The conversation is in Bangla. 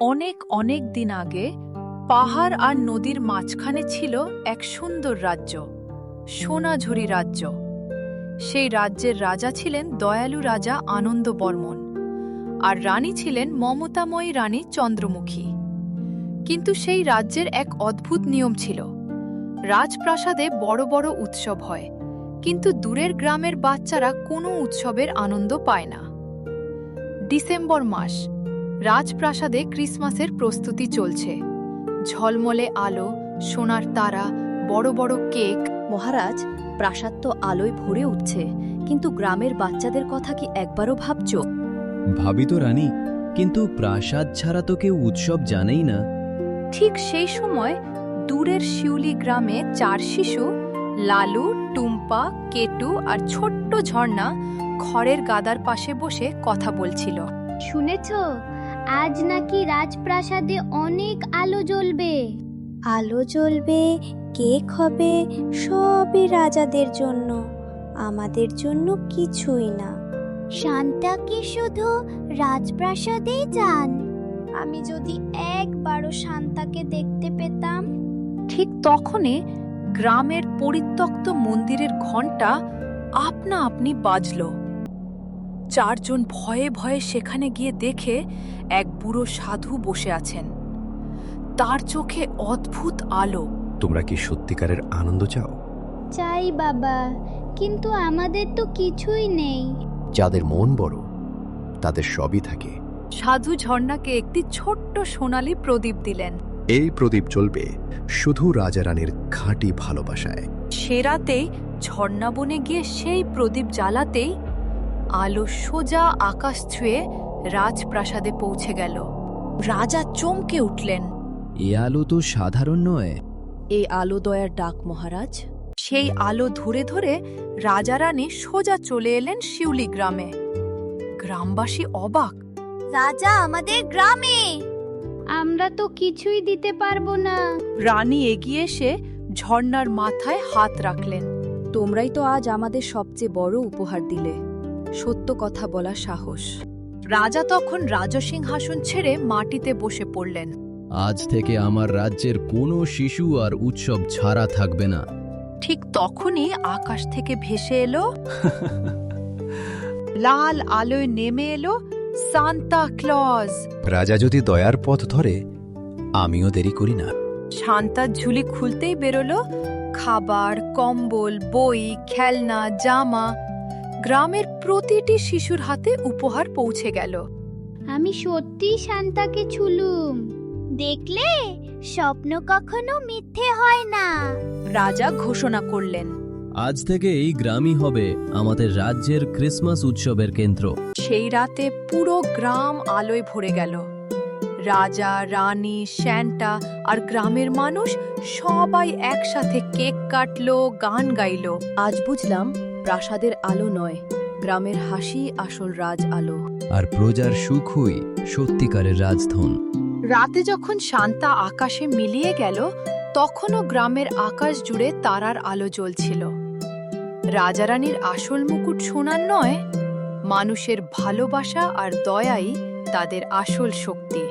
অনেক অনেক দিন আগে পাহাড় আর নদীর মাঝখানে ছিল এক সুন্দর রাজ্য, সোনাঝুরি রাজ্য। সেই রাজ্যের রাজা ছিলেন দয়ালু রাজা আনন্দ বর্মন আর রানী ছিলেন মমতাময়ী রানী চন্দ্রমুখী। কিন্তু সেই রাজ্যের এক অদ্ভুত নিয়ম ছিল, রাজপ্রাসাদে বড় বড় উৎসব হয়, কিন্তু দূরের গ্রামের বাচ্চারা কোনো উৎসবের আনন্দ পায় না। ডিসেম্বর মাস রাজপ্রাসাদে ক্রিসমাসের প্রস্তুতি চলছে। ঝলমলে আলো সোনার তারা বড় বড় কেক। মহারাজ প্রাসাদ তো আলোয় ভরে উঠছে কিন্তু গ্রামের বাচ্চাদের কথা কি একবারও ভাবছ? ভাবি তো রানী কিন্তু প্রাসাদ ছাড়া তো কেউ উৎসব জানেই না। ঠিক সেই সময় দূরের শিউলি গ্রামে চার শিশু লালু টুম্পা কেটু আর ছোট্ট ঝর্ণা খড়ের গাদার পাশে বসে কথা বলছিল। শুনেছ? আজ নাকি রাজপ্রাসাদে অনেক আলো জ্বলবে। আলো জ্বলবে কেক হবে সবই রাজাদের জন্য। আমাদের জন্য কিছুই না। শান্তা কি শুধু রাজপ্রাসাদেই যান? আমি যদি একবারও শান্তাকে দেখতে পেতাম। ঠিক তখনই গ্রামের পরিত্যক্ত মন্দিরের ঘণ্টা আপনা আপনি বাজল। চারজন ভয়ে ভয়ে সেখানে গিয়ে দেখে এক বুড়ো সাধু বসে আছেন। তার চোখে অদ্ভুত আলো। তোমরা কি সত্যিকারের আনন্দ চাও? চাই বাবা কিন্তু আমাদের তো কিছুই নেই। যাদের মন বড় তাদের সবই থাকে। সাধু ঝর্ণাকে একটি ছোট্ট সোনালী প্রদীপ দিলেন। এই প্রদীপ চলবে শুধু রাজারানীর খাঁটি ভালোবাসায়। সে রাতেই ঝর্ণা বনে গিয়ে সেই প্রদীপ জ্বালাতেই আলো সোজা আকাশ ছুঁয়ে রাজপ্রাসাদে পৌঁছে গেল। রাজা চমকে উঠলেন। এ আলো তো সাধারণ নয়। এই আলো দয়ার ডাক মহারাজ। সেই আলো ধরে ধরে রাজারানী সোজা চলে এলেন শিউলি গ্রামে। গ্রামবাসী অবাক। রাজা আমাদের গ্রামে। আমরা তো কিছুই দিতে পারব না। রানী এগিয়ে এসে ঝর্ণার মাথায় হাত রাখলেন। তোমরাই তো আজ আমাদের সবচেয়ে বড় উপহার দিলে। সত্য কথা বলা সাহস। রাজা তখন রাজসিংহাসন ছেড়ে মাটিতে বসে পড়লেন। আজ থেকে আমার রাজ্যের কোনো শিশু আর উৎসব ছাড়া থাকবে না। ঠিক তখনই আকাশ থেকে ভেসে এলো। লাল আলোয় নেমে এলো সান্তা ক্লজ। রাজা যদি দয়ার পথ ধরে আমিও দেরি করি না। শান্তার ঝুলি খুলতেই বেরোলো। খাবার কম্বল বই খেলনা জামা গ্রামের প্রতিটি শিশুর হাতে উপহার পৌঁছে গেল। আমি সত্যি শান্তাকে ছুলুম। দেখলে? স্বপ্ন কখনো মিথ্যে হয় না। রাজা ঘোষণা করলেন। আজ থেকে এই গ্রামই হবে আমাদের রাজ্যের ক্রিসমাস উৎসবের কেন্দ্র। সেই রাতে পুরো গ্রাম আলোয় ভরে গেল। রাজা রানী শ্যান্টা আর গ্রামের মানুষ সবাই একসাথে কেক কাটলো গান গাইলো। আজ বুঝলাম প্রাসাদের আলো নয় গ্রামের হাসি আসল রাজ আলো। আর প্রজার সুখই সত্যিকারের রাজধন। রাতে যখন শান্তা আকাশে মিলিয়ে গেল তখনও গ্রামের আকাশ জুড়ে তারার আলো জ্বলছিল। রাজারানীর আসল মুকুট সোনার নয় মানুষের ভালোবাসা আর দয়াই তাদের আসল শক্তি।